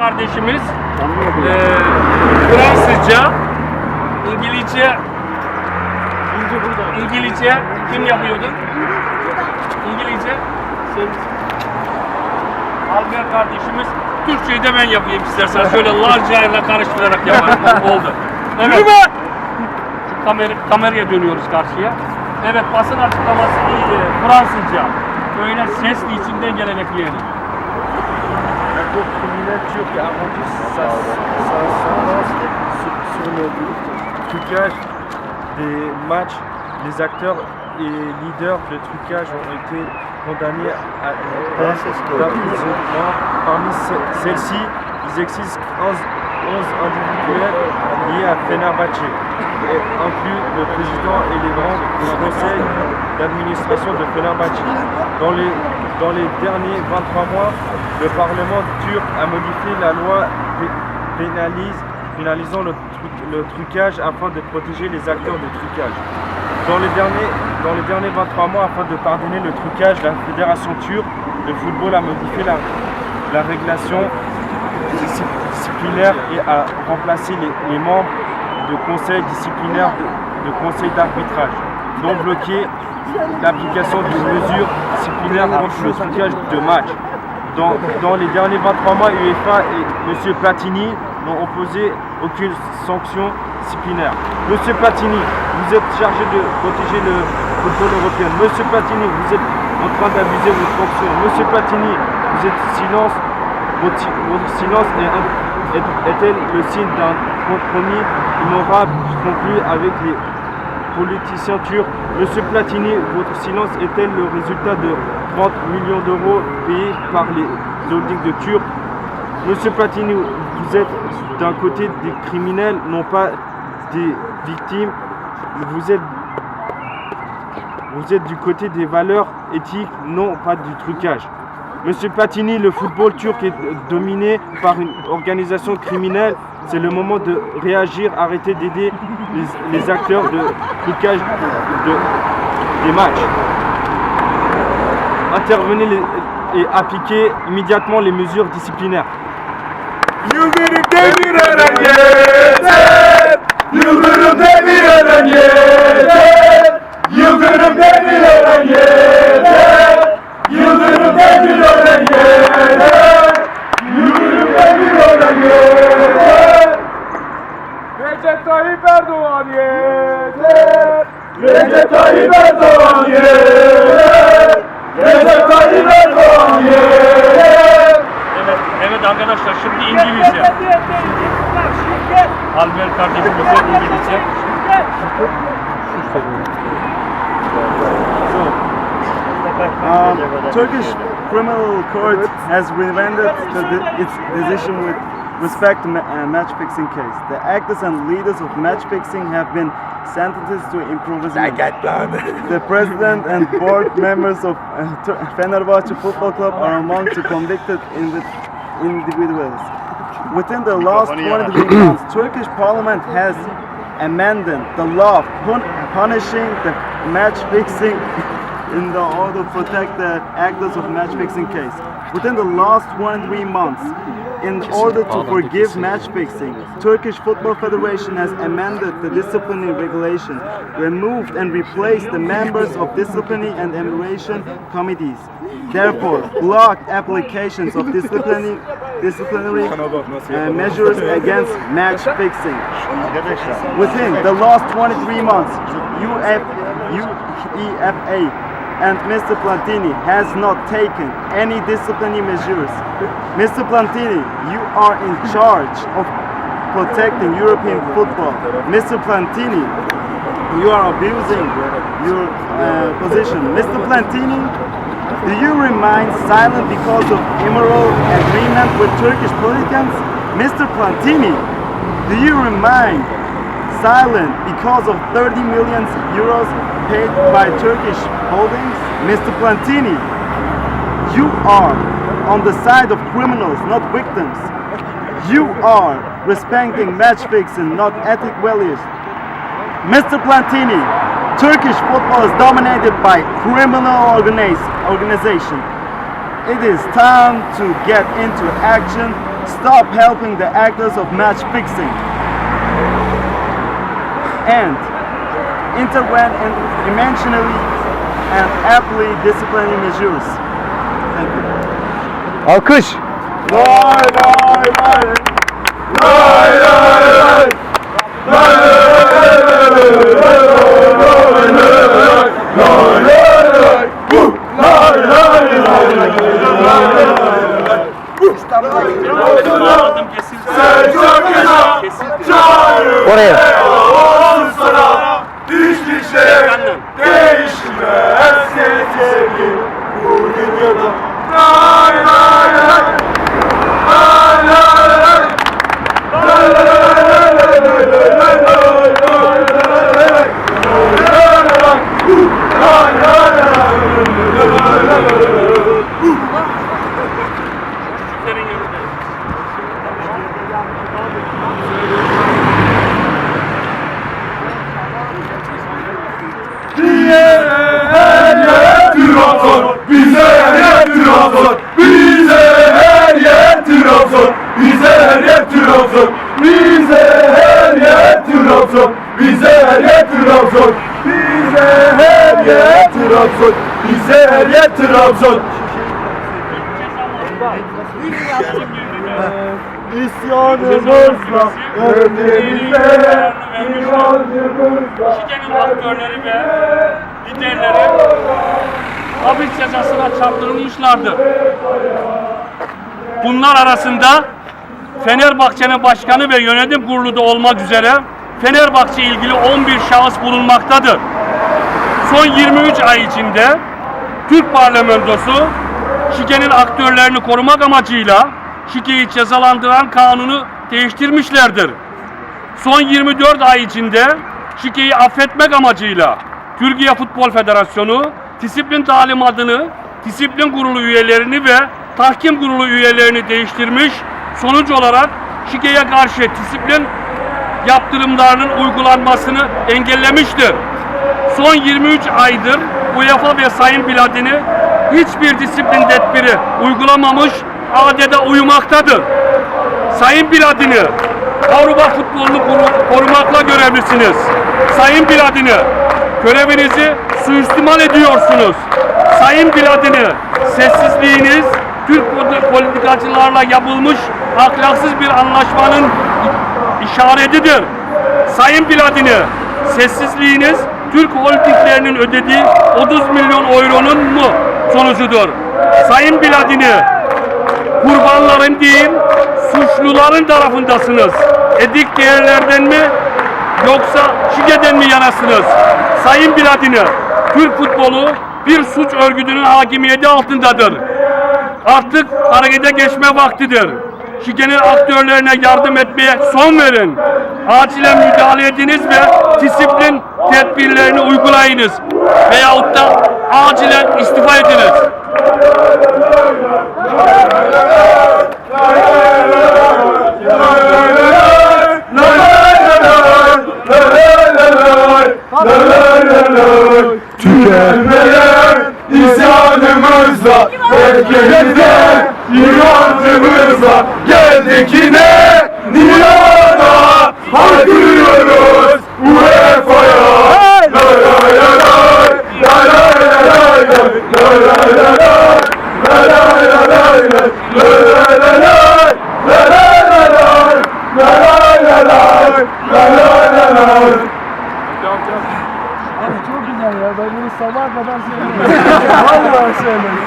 kardeşimiz e, Fransızca, İngilizce, İngilizce kim yapıyordu? İngilizce, Albert kardeşimiz Türkçeyi de ben yapayım istersen şöyle larca ile karıştırarak yaparım. Oldu. Evet. Kamer kameraya dönüyoruz karşıya. Evet basın açıklaması iyiydi. Fransızca. Böyle sesli içinden gelen ekleyelim. Turc a rendu sa, sur, sur le trucage des matchs. Les acteurs et leaders de trucage ont été condamnés à une peine d'emprisonnement. Parmi ce- celles-ci, ils existent 11, 11 individuels liés à Fenerbahçe, et inclut le président et les membres du conseil d'administration de Fenerbahçe. Dans les, dans les derniers 23 mois, le Parlement turc a modifié la loi pénalisant le, tru- le trucage afin de protéger les acteurs de trucage. Dans les, derniers, dans les derniers 23 mois, afin de pardonner le trucage, la Fédération turque de football a modifié la, la régulation disci- disciplinaire et a remplacé les, les membres de conseils disciplinaires de, de conseils d'arbitrage, dont bloqué l'application d'une mesure disciplinaire contre le trucage de match. Dans, dans les derniers 23 mois, UEFA et M. Platini n'ont opposé aucune sanction disciplinaire. Monsieur Platini, vous êtes chargé de protéger le football européen. Monsieur Platini, vous êtes en train d'abuser votre fonction. Monsieur Platini, vous êtes silence. Votre, silence est, est- est-elle le signe d'un compromis immoral conclu avec les politiciens turcs. Monsieur Platini, votre silence est-elle le résultat de 30 millions d'euros payés par les holdings de Turcs Monsieur Platini, vous êtes d'un côté des criminels, non pas des victimes. Vous vous êtes du côté des valeurs éthiques, non pas du trucage. Monsieur Platini, le football turc est dominé par une organisation criminelle. C'est le moment de réagir, arrêter d'aider les, acteurs de trucage de- des matchs. Intervenez et appliquez immédiatement les mesures disciplinaires. Tayyip Erdoğan yeter Recep Tayyip Erdoğan yeter Evet, evet arkadaşlar şimdi İngilizce. Albert kardeşimizin İngilizce. Um, Turkish criminal court has remanded its decision with respect to ma- uh, match fixing case. The actors and leaders of match fixing have been sentenced to imprisonment. The president and board members of uh, Fenerbahce Football Club are among the convicted individuals. Within the last 23 months, Turkish parliament has amended the law punishing the match fixing in the order to protect the actors of match fixing case. Within the last 23 months, in order to forgive match fixing, Turkish Football Federation has amended the disciplinary regulation, removed and replaced the members of disciplinary and evaluation committees. Therefore, blocked applications of disciplinary, disciplinary uh, measures against match fixing. Within the last 23 months, UEFA and Mr. Plantini has not taken any disciplinary measures. Mr. Plantini, you are in charge of protecting European football. Mr. Plantini, you are abusing your uh, position. Mr. Plantini, do you remain silent because of immoral agreement with Turkish politicians? Mr. Plantini, do you remain silent because of 30 million euros paid by Turkish holdings? Mr. Plantini, you are on the side of criminals, not victims. You are respecting match fixing, not ethic values. Mr. Plantini, Turkish football is dominated by criminal organization. It is time to get into action stop helping the actors of match fixing and intervene in dimensionally and aptly disciplinary measures. Thank you. Alkış. Vay vay vay. Gençler değişmez sevgi bu dünyada. Nay. Trabzon Bize her yer Trabzon Bize her yer Trabzon Bize her yer Trabzon İsyanımızla Önlerinde inancımızla Şikenin aktörleri ve liderleri hapis cezasına çarptırılmışlardı. Bunlar arasında Fenerbahçe'nin başkanı ve yönetim kurulu da olmak üzere Fenerbahçe ilgili 11 şahıs bulunmaktadır. Son 23 ay içinde Türk parlamentosu şikenin aktörlerini korumak amacıyla şikeyi cezalandıran kanunu değiştirmişlerdir. Son 24 ay içinde şikeyi affetmek amacıyla Türkiye Futbol Federasyonu disiplin talimatını, disiplin kurulu üyelerini ve tahkim kurulu üyelerini değiştirmiş. Sonuç olarak şikeye karşı disiplin yaptırımlarının uygulanmasını engellemiştir. Son 23 aydır UEFA ve Sayın Platini hiçbir disiplin tedbiri uygulamamış, adede uyumaktadır. Sayın Platini, Avrupa futbolunu koru- korumakla görevlisiniz. Sayın Platini, görevinizi suistimal ediyorsunuz. Sayın Platini, sessizliğiniz Türk poli- politikacılarla yapılmış ahlaksız bir anlaşmanın işaretidir. Sayın Platini, sessizliğiniz Türk holdinglerinin ödediği 30 milyon euronun mu sonucudur? Sayın Platini, kurbanların değil, suçluların tarafındasınız. Edik değerlerden mi yoksa şikeden mi yanasınız? Sayın Platini, Türk futbolu bir suç örgütünün hakimiyeti altındadır. Artık harekete geçme vaktidir. Şikenin aktörlerine yardım etmeye son verin. Acilen müdahale ediniz ve disiplin tedbirlerini uygulayınız. Veyahut da acilen istifa ediniz. Tükenmeyen isyanımızla Ülkemize, inancımıza geldik yine Nirana Haykırıyoruz UEFA'ya Abi çok güzel ya. Ben bunu sabah kadar söylüyorum. Vallahi söylüyorum.